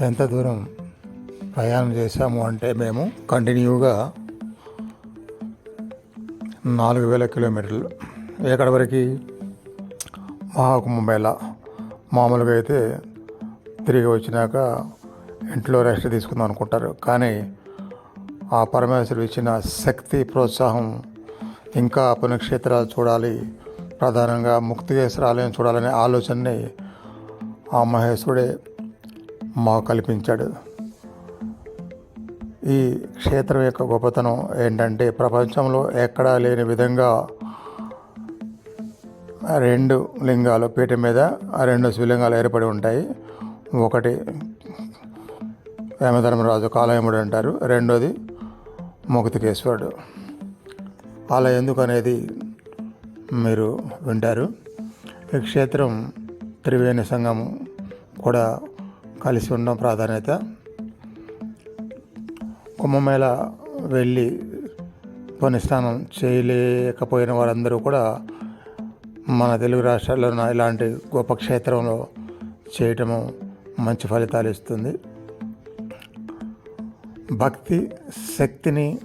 ఎంత దూరం ప్రయాణం చేశాము అంటే మేము కంటిన్యూగా నాలుగు వేల కిలోమీటర్లు. ఎక్కడి వరకు? మహాకుంభమేళ. మామూలుగా అయితే తిరిగి వచ్చినాక ఇంట్లో రెస్ట్ తీసుకుందాం అనుకుంటారు. కానీ ఆ పరమేశ్వరుడు ఇచ్చిన శక్తి ప్రోత్సాహం ఇంకా పుణ్యక్షేత్రాలు చూడాలి ప్రధానంగా ముక్తికేశ్వర ఆలయం చూడాలనే ఆలోచనని ఆ మహేశ్వరుడే మాకు కల్పించాడు. ఈ క్షేత్రం యొక్క గొప్పతనం ఏంటంటే ప్రపంచంలో ఎక్కడా లేని విధంగా రెండు లింగాలు పీఠ మీద రెండు శివలింగాలు ఏర్పడి ఉంటాయి. ఒకటి యమధర్మరాజు కాలయముడు అంటారు రెండోది ముక్తికేశ్వరుడు. అలా ఎందుకనేది మీరు వింటారు? ఈ క్షేత్రం త్రివేణి సంఘం కూడా కలిసి ఉండడం ప్రాధాన్యత. కుంభమేళ వెళ్ళి పునఃస్నానం చేయలేకపోయిన వారందరూ కూడా మన తెలుగు రాష్ట్రాల్లో ఉన్న ఇలాంటి గొప్ప క్షేత్రంలో చేయటము మంచి ఫలితాలు ఇస్తుంది. భక్తి శక్తిని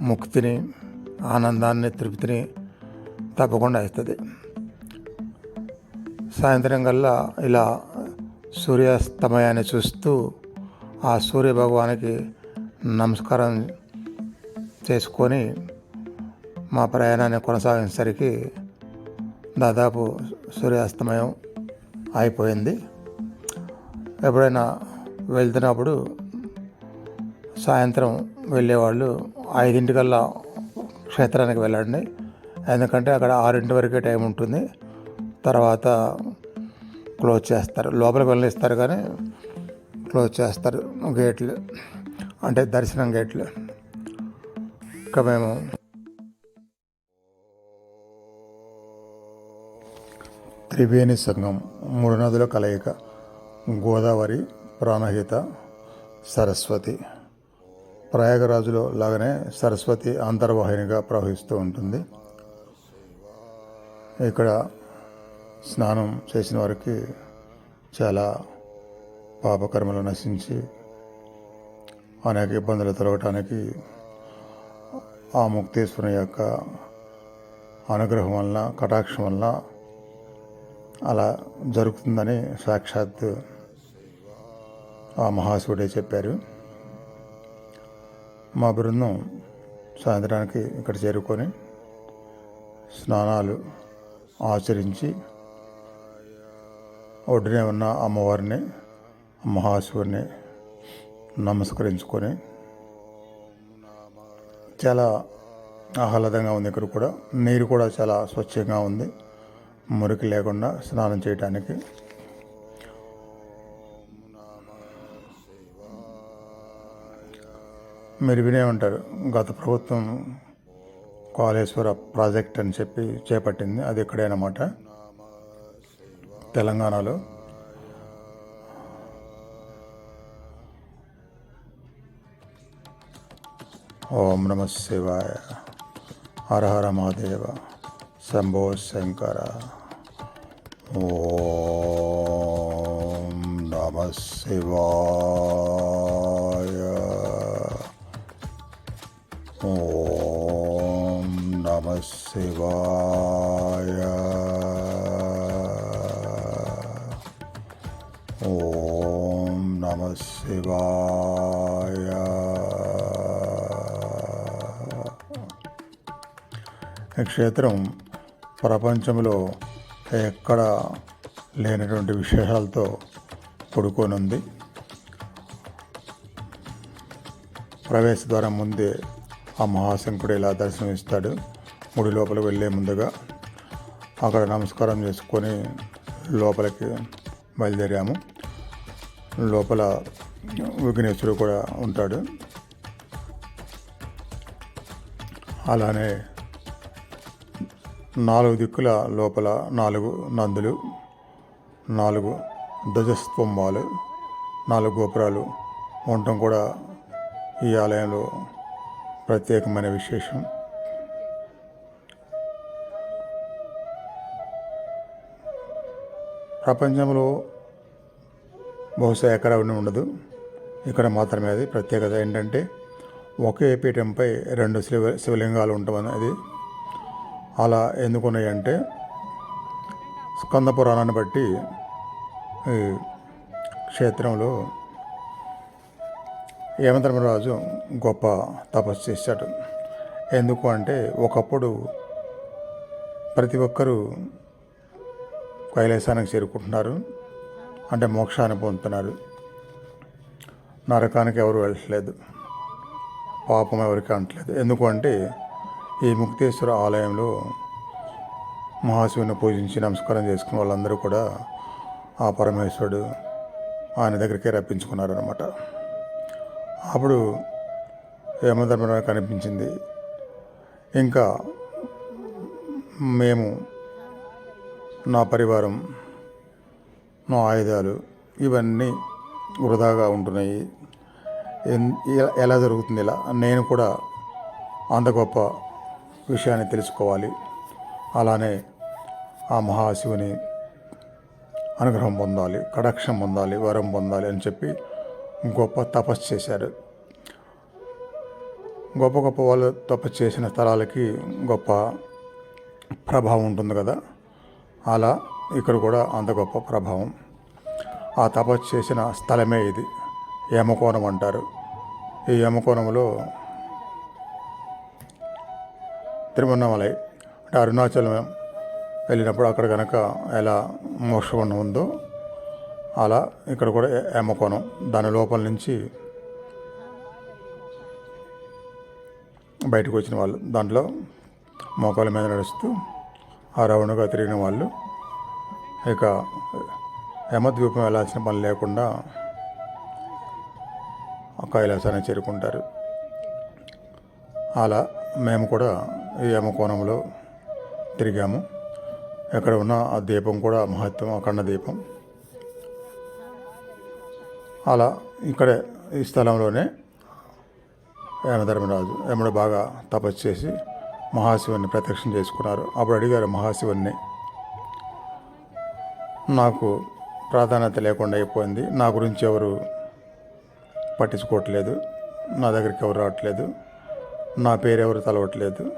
ముక్తిని ఆనందాన్ని తృప్తిని తప్పకుండా ఇస్తుంది. సాయంత్రం కల్లా ఇలా సూర్యాస్తమయాన్ని చూస్తూ ఆ సూర్య భగవానికి నమస్కారం చేసుకొని మా ప్రయాణాన్ని కొనసాగించేసరికి దాదాపు సూర్యాస్తమయం అయిపోయింది. ఎప్పుడైనా వెళ్తున్నప్పుడు సాయంత్రం వెళ్ళేవాళ్ళు ఐదింటికల్లా క్షేత్రానికి వెళ్ళండి. ఎందుకంటే అక్కడ ఆరింటి వరకే టైం ఉంటుంది. తర్వాత క్లోజ్ చేస్తారు. లోపలికి వెళ్ళిస్తారు కానీ క్లోజ్ చేస్తారు. గేట్లు అంటే దర్శనం గేట్లు. ఇంకా మేము త్రివేణి సంఘం మూడు నదుల కలయిక గోదావరి ప్రాణహిత సరస్వతి. ప్రయాగరాజులో లాగానే సరస్వతి అంతర్వాహినిగా ప్రవహిస్తూ ఉంటుంది. ఇక్కడ స్నానం చేసిన వారికి చాలా పాపకర్మలు నశించి అనేక ఇబ్బందులు తొలగటానికి ఆ ముక్తేశ్వరుని యొక్క అనుగ్రహం వలన కటాక్షం వలన అలా జరుగుతుందని సాక్షాత్ ఆ మహాశివుడే చెప్పారు. మా బృందం సాయంత్రానికి ఇక్కడ చేరుకొని స్నానాలు ఆచరించి ఒడ్డునే ఉన్న అమ్మవారిని మహాశివుని నమస్కరించుకొని చాలా ఆహ్లాదంగా ఉంది ఇక్కడ కూడా. నీరు కూడా చాలా స్వచ్ఛంగా ఉంది. మురికి లేకుండా స్నానం చేయటానికి. మీరు వినే ఉంటారు గత ప్రభుత్వం కాళేశ్వర ప్రాజెక్ట్ అని చెప్పి చేపట్టింది. అది ఇక్కడే అన్నమాట. తెలంగాణలో? ఓం నమ శివాయ. హరహర మహాదేవ. శంభో శంకర. ఓం నమ శివాయ. ఓం నమ శివాయ. ఓం నమ శివాయ. ఈ క్షేత్రం ప్రపంచంలో ఎక్కడ లేనటువంటి విశేషాలతో కూడుకొనుంది ప్రవేశ ద్వారం ముందే ఆ మహాశంకుడు ఇలా దర్శనమిస్తాడు. గుడి లోపల వెళ్ళే ముందుగా అక్కడ నమస్కారం చేసుకొని లోపలికి బయలుదేరాము. లోపల విఘ్నేశ్వరుడు కూడా ఉంటాడు. అలానే నాలుగు దిక్కుల లోపల నాలుగు నందులు నాలుగు ధ్వజస్తంభాలు నాలుగు గోపురాలు ఉండటం కూడా ఈ ఆలయంలో ప్రత్యేకమైన విశేషం. ప్రపంచంలో బహుశా ఎక్కడ ఉండదు. ఇక్కడ మాత్రమే అది. ప్రత్యేకత ఏంటంటే ఒకే పీఠంపై రెండు శివ శివలింగాలు ఉండటం అనేది అలా ఎందుకున్నాయంటే స్కంద పురాణాన్ని బట్టి ఈ క్షేత్రంలో యమధర్మరాజు గొప్ప తపస్సు చేశాడు. ఎందుకు అంటే ఒకప్పుడు ప్రతి ఒక్కరూ కైలాసానికి చేరుకుంటున్నారు. అంటే మోక్షాన్ని పొందుతున్నారు. నరకానికి ఎవరు వెళ్ళట్లేదు. పాపం ఎవరికి అంటలేదు. ఎందుకంటే ఈ ముక్తేశ్వర ఆలయంలో మహాశివుని పూజించి నమస్కారం చేసుకున్న వాళ్ళందరూ కూడా ఆ పరమేశ్వరుడు ఆయన దగ్గరికే రప్పించుకున్నారనమాట అప్పుడు యమధర్మరావు కనిపించింది. ఇంకా మేము నా పరివారం ఆయుధాలు ఇవన్నీ వృధాగా ఉంటున్నాయి. ఎన్- ఎలా జరుగుతుంది ఇలా? నేను కూడా అంత గొప్ప విషయాన్ని తెలుసుకోవాలి. అలానే ఆ మహాశివుని అనుగ్రహం పొందాలి కటాక్షం పొందాలి వరం పొందాలి అని చెప్పి గొప్ప తపస్సు చేశారు. గొప్ప గొప్ప వాళ్ళు తపస్సు చేసిన స్థలాలకి గొప్ప ప్రభావం ఉంటుంది కదా. అలా ఇక్కడ కూడా అంత గొప్ప ప్రభావం. ఆ తపస్సు చేసిన స్థలమే ఇది. యమకోణం అంటారు. ఈ యమకోణంలో తిరువన్నమలై అంటే అరుణాచలం వెళ్ళినప్పుడు అక్కడ కనుక ఎలా మోక్షగుండం ఉందో అలా ఇక్కడ కూడా యమకోణం. దాని లోపల నుంచి బయటకు వచ్చిన వాళ్ళు. దాంట్లో మోకాల మీద నడుస్తూ ఆ రౌండ్గా తిరిగిన వాళ్ళు. ఇక యమద్వీపం వెళ్ళాల్సిన పని లేకుండా కైలాసాన్ని చేరుకుంటారు. అలా మేము కూడా ఈ యమకోణంలో తిరిగాము. ఎక్కడ ఉన్న ఆ దీపం కూడా మహత్వం అఖండ దీపం. అలా ఇక్కడే ఈ స్థలంలోనే యమధర్మరాజు యముడు బాగా తపస్సు చేసి మహాశివుని ప్రత్యక్షం చేసుకున్నారు. అప్పుడు అడిగారు మహాశివుని నాకు ప్రాధాన్యత లేకుండా అయిపోయింది. నా గురించి ఎవరు పట్టించుకోవట్లేదు. నా దగ్గరికి ఎవరు రావట్లేదు. నా పేరు ఎవరు తలవట్లేదు.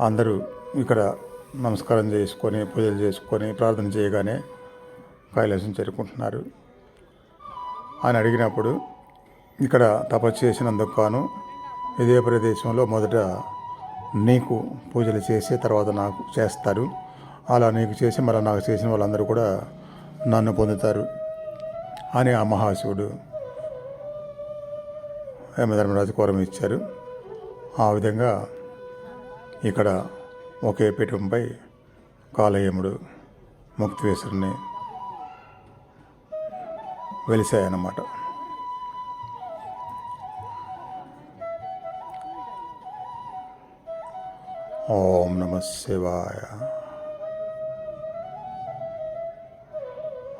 అందరూ ఇక్కడ నమస్కారం చేసుకొని పూజలు చేసుకొని ప్రార్థన చేయగానే కైలాసం చేరుకుంటున్నారు. అని అడిగినప్పుడు ఇక్కడ తపస్సు చేసినందుకు గాను ఇదే ప్రదేశంలో మొదట నీకు పూజలు చేసి తర్వాత నాకు చేస్తారు. అలా నీకు చేసి మళ్ళీ నాకు చేసిన వాళ్ళందరూ కూడా నన్ను పొందుతారు అని ఆ మహాశివుడు యమధర్మరాజు కోరం ఇచ్చారు. ఆ విధంగా ఇక్కడ ఒకే పీఠంపై కాలయముడు ముక్తివేశ్వరుని వెలిసాయన్నమాట ఓం నమ శివాయ.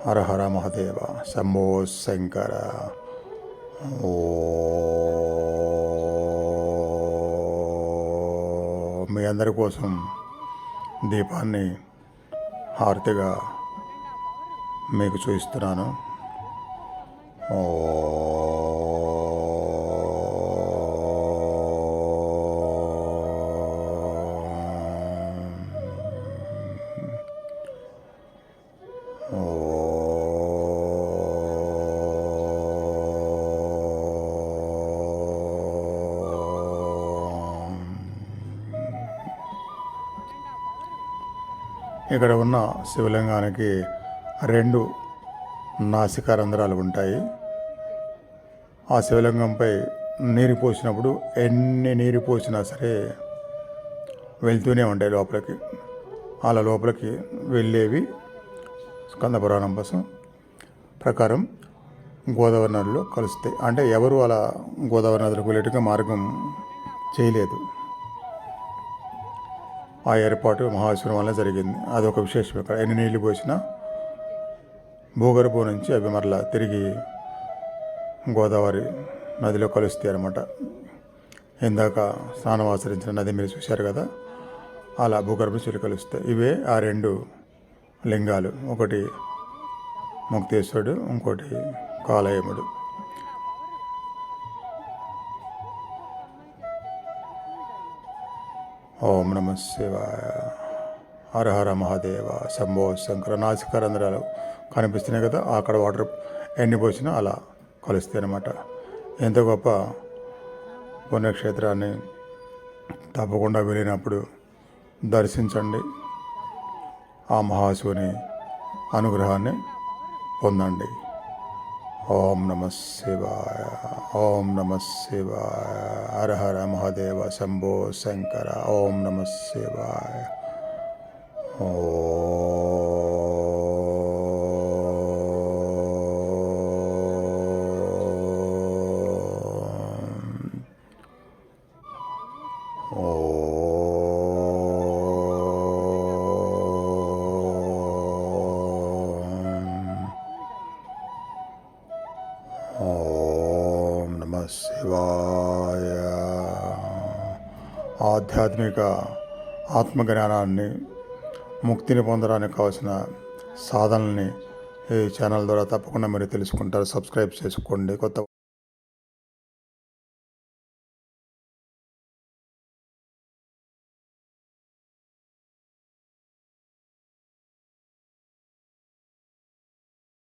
హర హర మహదేవ. శంభో శంకర. ఓ మీ అందరి కోసం దీపాన్ని హారతిగా మీకు చూపిస్తున్నాను. ఓ ఇక్కడ ఉన్న శివలింగానికి రెండు నాసిక రంధ్రాలు ఉంటాయి. ఆ శివలింగంపై నీరు పోసినప్పుడు ఎన్ని నీరు పోసినా సరే వెళ్తూనే ఉంటాయి లోపలికి. అలా లోపలికి వెళ్ళేవి స్కంద పురాణం కోసం ప్రకారం గోదావరి నదిలో కలుస్తాయి. అంటే ఎవరు అలా గోదావరి నదిలోకి వెళ్ళేట్టుగా మార్గం చేయలేదు. ఆ ఏర్పాటు మహాశివం వల్ల జరిగింది. అదొక విశేషం ఇక్కడ. ఎన్ని నీళ్ళు పోసినా భూగర్భం నుంచి అవి మరలా తిరిగి గోదావరి నదిలో కలుస్తాయి అనమాట ఇందాక స్నానం ఆచరించిన నది మీరు చూశారు కదా అలా భూగర్భ చెల్లి కలుస్తాయి. ఇవే ఆ రెండు లింగాలు. ఒకటి ముక్తేశ్వరుడు ఇంకోటి కాలయముడు ఓం నమ శివాయ. హర హర మహాదేవ. శంభో శంకర నాసికరంధ్రాలు కనిపిస్తున్నాయి కదా అక్కడ వాటర్ ఎండిపోసినా అలా కలుస్తాయి అనమాట ఎంత గొప్ప పుణ్యక్షేత్రాన్ని తప్పకుండా వెళ్ళినప్పుడు దర్శించండి. ఆ మహాశివుని అనుగ్రహాన్ని పొందండి. ఓం నమ శివాయ ఓం నమ శివాయ హర హర మహాదేవ శంభో శంకర ఓం నమ శివాయ ఓం ఆధ్యాత్మిక ఆత్మజ్ఞానాన్ని ముక్తిని పొందడానికి కావాల్సిన సాధనల్ని ఈ ఛానల్ ద్వారా తప్పకుండా మీరు తెలుసుకుంటారు. సబ్స్క్రైబ్ చేసుకోండి. కొత్త